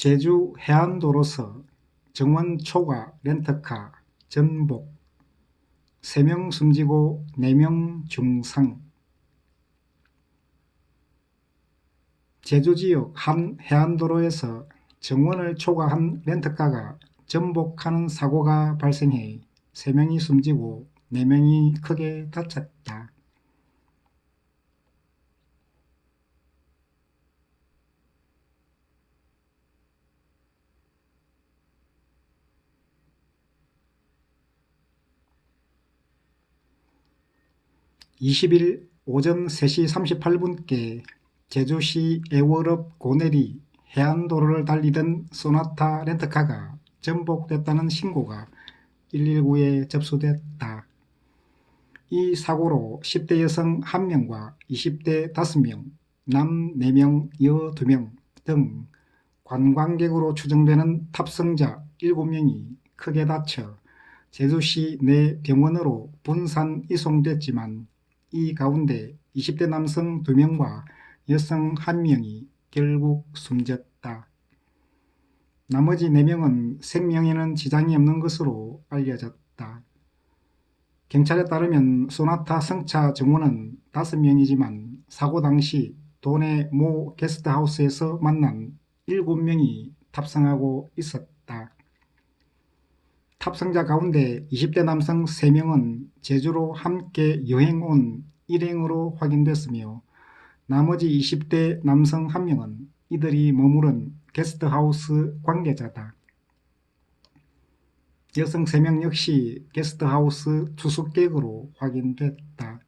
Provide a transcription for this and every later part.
제주 해안도로서 정원 초과 렌터카 전복 3명 숨지고 4명 중상 제주지역 한 해안도로에서 정원을 초과한 렌터카가 전복하는 사고가 발생해 3명이 숨지고 4명이 크게 다쳤다. (20일) 오전 3시 38분께 제주시 애월읍 고내리 해안도로를 달리던 소나타 렌터카가 전복됐다는 신고가 119에 접수됐다. 이 사고로 10대 여성 1명과 20대 5명, 남 4명, 여 2명 등 관광객으로 추정되는 탑승자 7명이 크게 다쳐 제주시 내 병원으로 분산 이송됐지만 이 가운데 20대 남성 2명과 여성 1명이 결국 숨졌다. 나머지 4명은 생명에는 지장이 없는 것으로 알려졌다. 경찰에 따르면 소나타 승차 정원은 5명이지만 사고 당시 도내 모 게스트하우스에서 만난 7명이 탑승하고 있었다. 탑승자 가운데 20대 남성 3명은 제주로 함께 여행 온 일행으로 확인됐으며 나머지 20대 남성 1명은 이들이 머무른 게스트하우스 관계자다. 여성 3명 역시 게스트하우스 투숙객으로 확인됐다.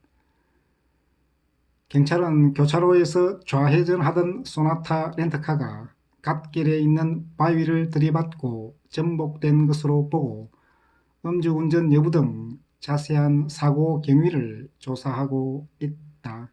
경찰은 교차로에서 좌회전하던 소나타 렌터카가 갓길에 있는 바위를 들이받고 전복된 것으로 보고 음주운전 여부 등 자세한 사고 경위를 조사하고 있다.